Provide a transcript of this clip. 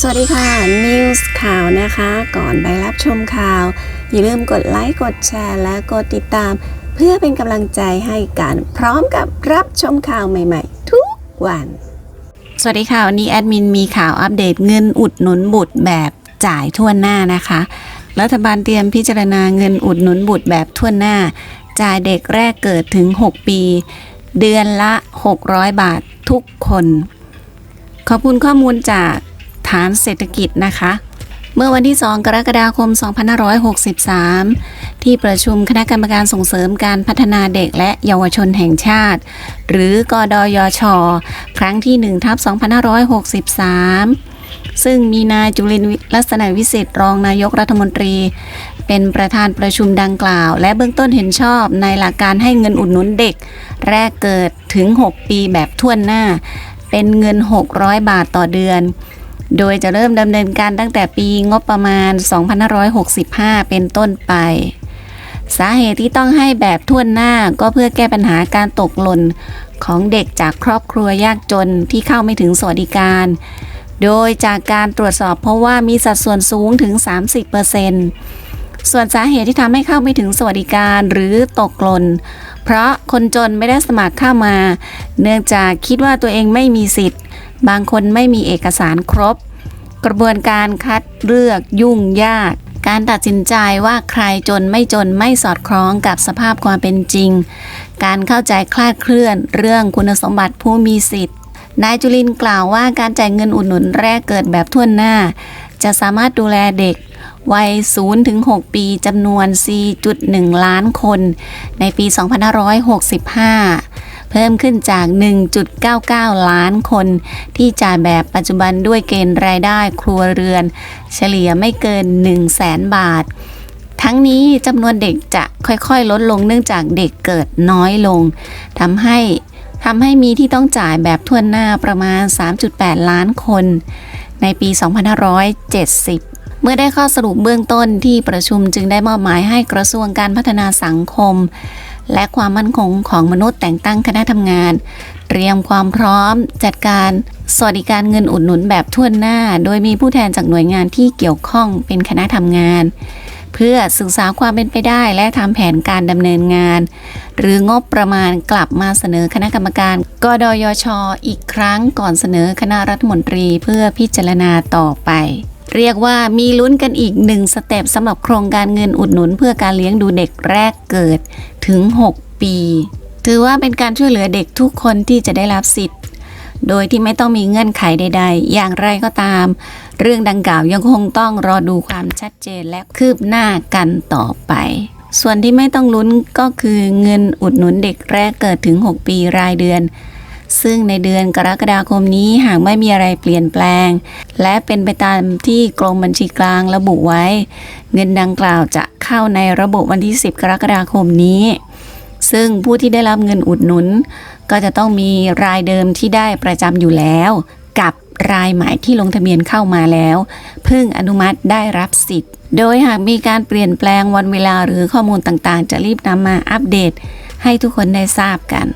สวัสดีค่ะ News ข่าวนะคะ ก่อนไปรับชมข่าว อย่าลืมกดไลค์ กดแชร์ และกดติดตาม เพื่อเป็นกำลังใจให้กันพร้อมกับรับชมข่าวใหม่ๆ ทุกวัน สวัสดีค่ะ วันนี้แอดมินมีข่าวอัปเดตเงินอุดหนุนบุตรแบบจ่ายทั่วหน้านะคะ รัฐบาลเตรียมพิจารณาเงินอุดหนุนบุตรแบบทั่วหน้า จ่ายเด็กแรกเกิดถึง 6 ปี เดือนละ 600 บาททุกคน ขอบคุณข้อมูลจาก ฐานเศรษฐกิจนะคะ เมื่อวันที่ 2 กรกฎาคม 2563 ที่ประชุมคณะกรรมการส่งเสริมการพัฒนาเด็กและเยาวชนแห่งชาติ หรือกดยช ครั้งที่ 1 ทับ 2563ซึ่งมีนายจุลินลักษณะวิสิทธิ์รองนายกรัฐมนตรี เป็นประธานประชุมดังกล่าว และเบื้องต้นเห็นชอบในหลักการให้เงินอุดหนุนเด็ก แรกเกิดถึง 6 ปีแบบทั่วนหน้า เป็นเงิน 600 บาทต่อเดือน โดยจะเริ่มดำเนินการตั้งแต่ปีงบประมาณ 2565 เป็นต้นไป สาเหตุที่ต้องให้แบบท่วนหน้าก็เพื่อแก้ปัญหาการตกหล่นของเด็กจากครอบครัวยากจนที่เข้าไม่ถึงสวัสดิการ โดยจากการตรวจสอบเพราะว่ามีสัดส่วนสูงถึง 30%ส่วนสาเหตุที่ทำให้เข้าไม่ถึงสวัสดิการหรือตกหล่นเพราะคนจนไม่ได้สมัครเข้ามา เนื่องจากคิดว่าตัวเองไม่มีสิทธิ์ บางคนไม่มีเอกสารครบ กระบวนการคัดเลือกยุ่งยาก การตัดสินใจว่าใครจนไม่จนไม่สอดคล้องกับสภาพความเป็นจริง การเข้าใจคลาดเคลื่อนเรื่องคุณสมบัติผู้มีสิทธิ์นายจุลินกล่าวว่าการจ่ายเงินอุดหนุนแรกเกิดแบบทั่วหน้า จะสามารถดูแลเด็กวัย0-6ปีจำนวน 4.1 ล้านคน ในปี 2565 พิ่มขึ้นจาก 1.99 ล้านคนที่จ่ายแบบปัจจุบันด้วยเกณฑ์รายได้ครัวเรือน เฉลี่ยไม่เกิน 1 0 0 0 0แสนบาท ทั้งนี้จำนวนเด็กจะค่อยๆ ลดลงเนื่องจากเด็กเกิดน้อยลงทำให้ทำให้มีที่ต้องจ่ายแบบทั่วหน้าประมาณ 3.8 ล้านคน ในปี 2570เมื่อได้ข้อสรุปเบื้องต้นที่ประชุมจึงได้มอบหมายให้กระทรวงการพัฒนาสังคม และความมั่นคงของมนุษย์แต่งตั้งคณะทำงาน เตรียมความพร้อม จัดการสวัสดิการเงินอุดหนุนแบบทั่วหน้า โดยมีผู้แทนจากหน่วยงานที่เกี่ยวข้องเป็นคณะทำงาน เพื่อศึกษาความเป็นไปได้และทำแผนการดำเนินงาน หรืองบประมาณกลับมาเสนอคณะกรรมการกดยชอีกครั้งก่อนเสนอคณะรัฐมนตรีเพื่อพิจารณาต่อไป เรียกว่ามีลุ้นกันอีกหนึ่งสเต็ปสำหรับโครงการเงินอุดหนุน เพื่อการเลี้ยงดูเด็กแรกเกิดถึง 6 ปี ถือว่าเป็นการช่วยเหลือเด็กทุกคนที่จะได้รับสิทธิ์ โดยที่ไม่ต้องมีเงื่อนไขใด ๆ อย่างไรก็ตาม เรื่องดังกล่าวยังคงต้องรอดูความชัดเจนและคืบหน้ากันต่อไป ส่วนที่ไม่ต้องลุ้นก็คือเงินอุดหนุนเด็กแรกเกิดถึง 6 ปีรายเดือน ซึ่งในเดือนกรกฎาคมนี้หากไม่มีอะไรเปลี่ยนแปลง และเป็นไปตามที่กรมบัญชีกลางระบุไว้ เงินดังกล่าวจะเข้าในระบบวันที่ 10 กรกฎาคมนี้ ซึ่งผู้ที่ได้รับเงินอุดหนุน ก็จะต้องมีรายเดิมที่ได้ประจำอยู่แล้ว กับรายใหม่ที่ลงทะเบียนเข้ามาแล้วเพิ่งอนุมัติได้รับสิทธิ์ โดยหากมีการเปลี่ยนแปลงวันเวลาหรือข้อมูลต่างๆ จะรีบนำมาอัปเดต ให้ทุกคนได้ทราบกัน